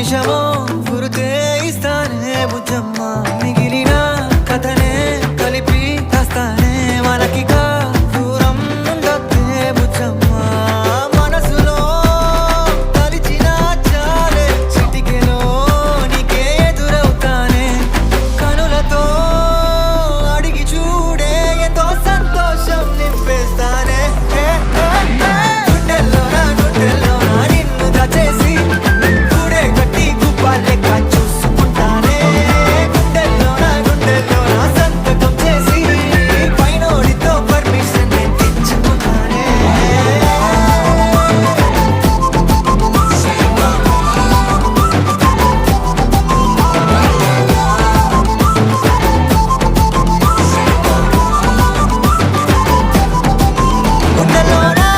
నిమిషమో గురితే ఇస్తానే బుజ్జమ్మా.